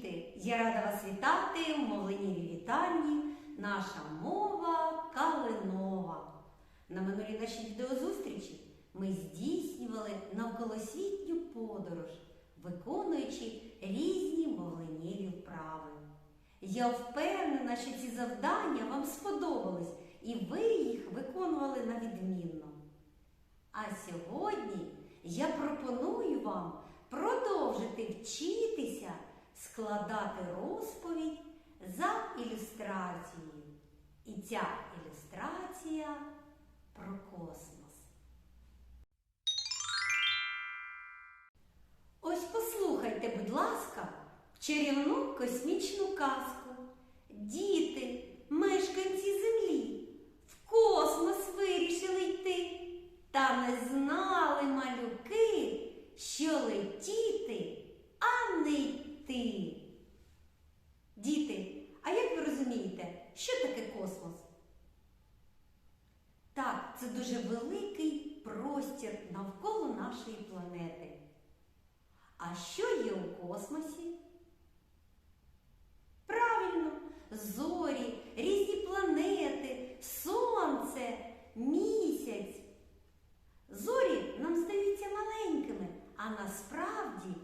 діти! Я рада вас вітати в мовленнєвій вітальні. Наша мова калинова. На минулій нашій відеозустрічі ми здійснювали навколосвітню подорож, виконуючи різні мовленнєві вправи. Я впевнена, що ці завдання вам сподобались і ви їх виконували на відмінно. А сьогодні я пропоную вам продовжити вчитися складати розповідь за ілюстрацією. І ця ілюстрація про космос. Ось послухайте, будь ласка, чарівну космічну казку. Діти, мешканці Землі, в космос вирішили йти. Та не знали малюки, що летіти, а не йти. Діти, а як ви розумієте, що таке космос? Так, це дуже великий простір навколо нашої планети. А що є у космосі? Правильно, зорі, різні планети, сонце, місяць. Зорі нам здаються маленькими, а насправді,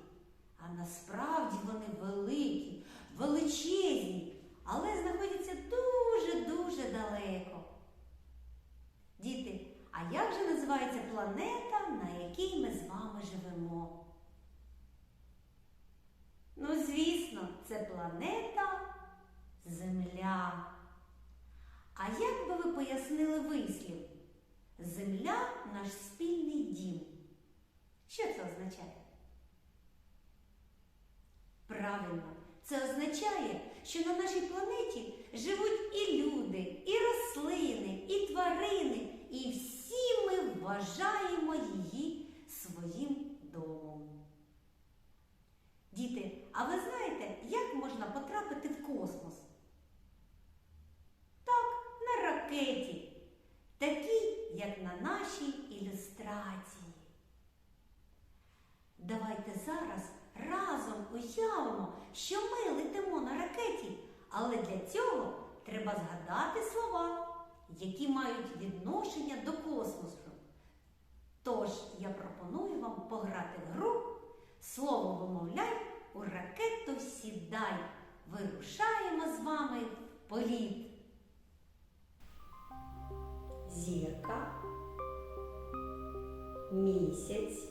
а насправді вони великі, величезні, але знаходяться дуже-дуже далеко. Діти, а як же називається планета, на якій ми з вами живемо? Ну, звісно, це планета Земля. А як би ви пояснили вислів? Земля наш спільний дім. Що це означає? Правильно, це означає, що на нашій планеті живуть і люди, і рослини, і тварини, і всі ми вважаємо її своїм домом. Діти, а ви знаєте, як можна потрапити в космос? Так, на ракеті, такій, як на нашій ілюстрації. Давайте зараз разом уявимо, що ми летимо на ракеті, але для цього треба згадати слова, які мають відношення до космосу. Тож я пропоную вам пограти в гру Слово вимовляй, у ракету сідай. Вирушаємо з вами в політ. Зірка, місяць,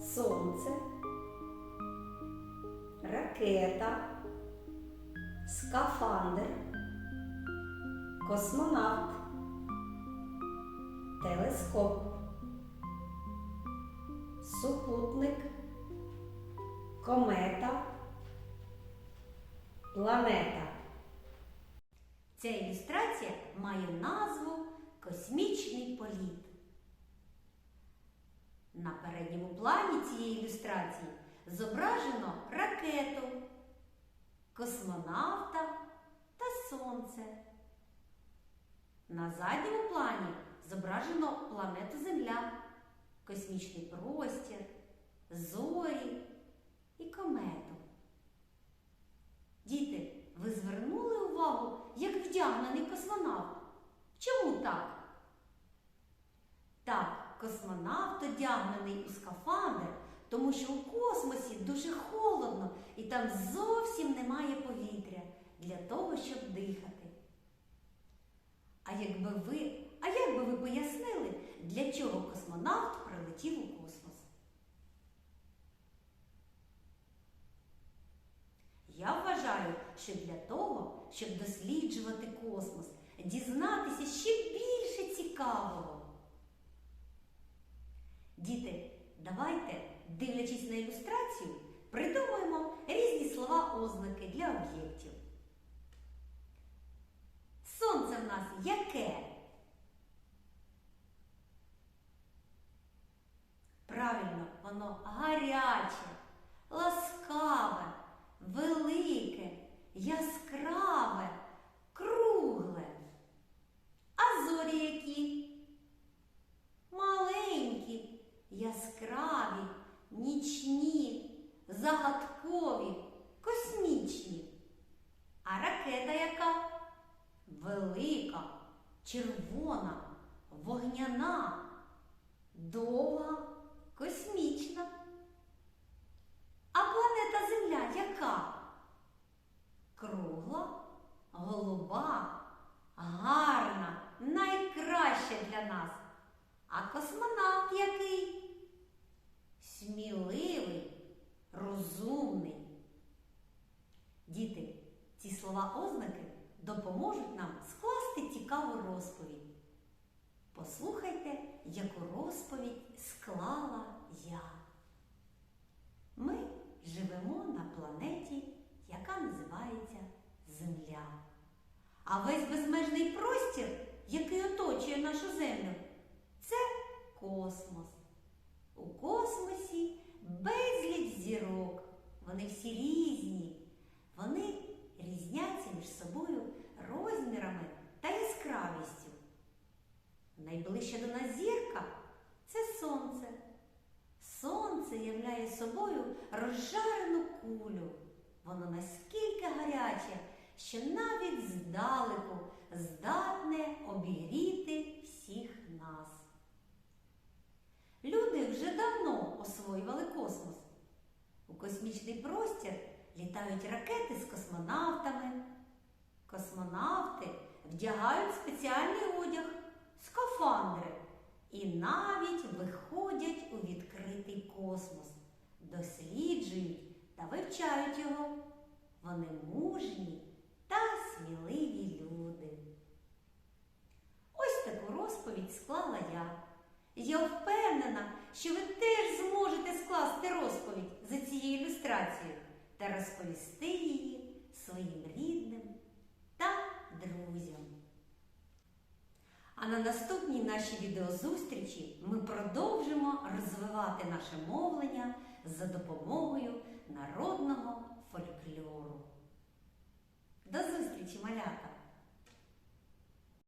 сонце, ракета, скафандр, космонавт, телескоп, супутник, комета, планета. Ця ілюстрація має назву Космічний політ. На передньому плані цієї ілюстрації зображено ракету, космонавта та сонце. На задньому плані зображено планету Земля, космічний простір, зорі і комету. Діти, ви звернули увагу, як вдягнений космонавт? Чому так? Так, космонавт одягнений у скафандр, тому що у космосі дуже холодно і там зовсім немає повітря для того, щоб дихати. А якби ви, а як би ви пояснили, для чого космонавт прилетів у космос? Я вважаю, що для того, щоб досліджувати космос, дізнатися ще більше цікавого. Діти, давайте, дивлячись на ілюстрацію, придумаємо різні слова ознаки для об'єктів. Сонце в нас яке? Правильно, воно гаряче, ласкаве, велике, яскраве, кругле. А зорі які? Маленькі, яскраві, нічні, загадкові, космічні. А ракета яка? Велика, червона, вогняна, довга, космічна. А планета Земля яка? Кругла, голуба, гарна, найкраща для нас. А космонавт який? Сміливий, розумний. Діти, ці слова ознаки допоможуть нам скласти цікаву розповідь. Послухайте, яку розповідь склала я. Ми живемо на планеті, яка називається Земля. А весь безмежний простір, який оточує нашу землю, це космос. У космосі безліч зірок. Вони всі різні. Вони різняться між собою розмірами та яскравістю. Найближча до нас зірка це сонце. Сонце являє собою розжарену кулю. Воно наскільки гаряче, що навіть здалеку здатне обігріти всіх нас. Люди вже давно освоювали космос. У космічний простір літають ракети з космонавтами. Космонавти вдягають спеціальний одяг, скафандри і навіть виходять у відкритий космос, досліджують та вивчають його. Вони мужні та сміливі люди. Ось таку розповідь склала я. Я впевнена, що ви теж зможете скласти розповідь за цією ілюстрацією та розповісти її своїм рідним та друзям. А на наступній нашій відеозустрічі ми продовжимо розвивати наше мовлення за допомогою народного фольклору. До зустрічі, малята!